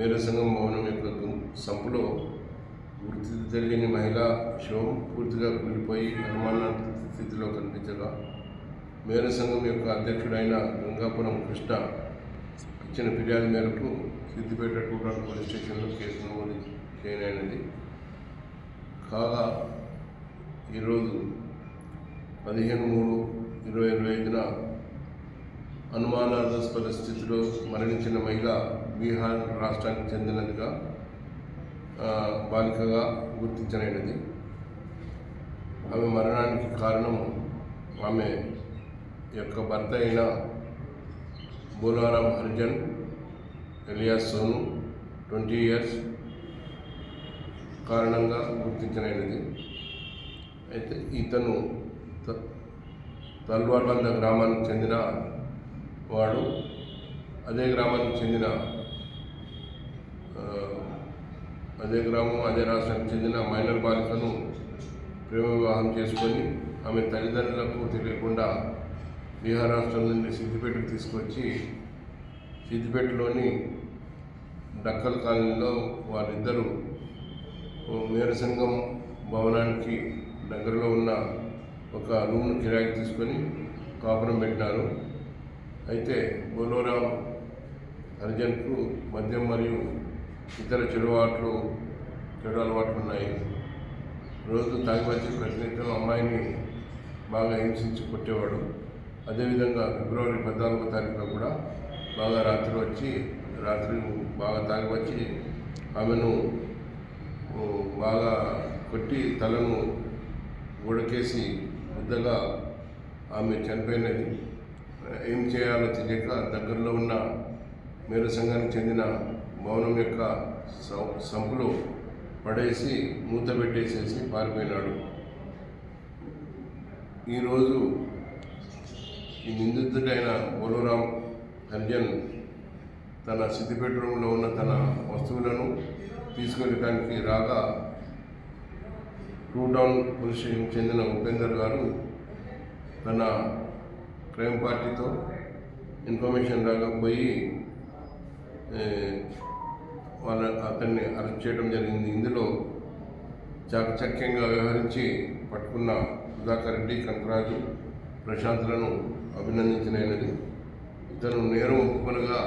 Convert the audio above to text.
మేర సంఘం భవనం యొక్క సంపులో వృత్తి తెలియని మహిళా శవం పూర్తిగా కూలిపోయి అనుమాన స్థితిలో కనిపించగా మేర సంఘం యొక్క అధ్యక్షుడైన గంగాపురం కృష్ణ ఇచ్చిన ఫిర్యాదు మేరకు సిద్దిపేట టూరాన్ పోలీస్ స్టేషన్లో కేసు నమోదు చేయనైనది కాగా ఈరోజు పదిహేను మూడు ఇరవై ఇరవై ఐదున అనుమానాస్పద స్థితిలో మరణించిన మహిళ బీహార్ రాష్ట్రానికి చెందినదిగా బాలికగా గుర్తించనైనది ఆమె మరణానికి కారణం ఆమె యొక్క భర్త అయిన Bolaram Harijan alias Sonu twenty years కారణంగా గుర్తించనైనది అయితే ఇతను తల్వార్బంద గ్రామానికి చెందిన వాడు అదే గ్రామానికి చెందిన అదే గ్రామం అదే రాష్ట్రానికి చెందిన మైనర్ బాలికను ప్రేమ వివాహం చేసుకొని ఆమె తల్లిదండ్రులకు తెలియకుండా బీహార్ రాష్ట్రం నుండి సిద్దిపేటకు తీసుకొచ్చి సిద్దిపేటలోని డక్కల్ కాలనీలో వారిద్దరూ మేరసంగం మేర సంఘం భవనానికి దగ్గరలో ఉన్న ఒక రూమ్ను కిరాయికి తీసుకొని కాపురం పెట్టినారు. అయితే బోలోరాం హరిజన్కు మద్యం మరియు ఇతర చెడు అలవాట్లు చెడు అలవాట్లు ఉన్నాయి రోజు తాగి వచ్చి ప్రతినిత్యం అమ్మాయిని బాగా హింసించి కొట్టేవాడు. అదేవిధంగా ఫిబ్రవరి పద్నాలుగో తారీఖున కూడా బాగా రాత్రి వచ్చి రాత్రి బాగా తాగి వచ్చి ఆమెను బాగా కొట్టి తలను గొడకేసి ముద్దగా ఆమె చనిపోయినది. ఏం చేయాలో తెలియక దగ్గరలో ఉన్న మేరు సంఘానికి చెందిన భవనం యొక్క సం- సంపులో పడేసి మూత పెట్టేసేసి పారిపోయినాడు. ఈరోజు ఈ నిందితుడైన బోలోరాం హర్జన్ తన సిద్దిపేట రూమ్లో ఉన్న తన వస్తువులను తీసుకెళ్ళడానికి రాగా టూ టౌన్ పోలీస్ స్టేషన్కి చెందిన ఉపేందర్ గారు తన క్రైమ్ పార్టీతో ఇన్ఫర్మేషన్ రాకపోయి వాళ్ళ అతన్ని అరెస్ట్ చేయడం జరిగింది. ఇందులో చాకచక్యంగా వ్యవహరించి పట్టుకున్న సుధాకర్ రెడ్డి కనకరాజు ప్రశాంత్లను అభినందించినది ఇతను నేరం ఒప్పుకొనగా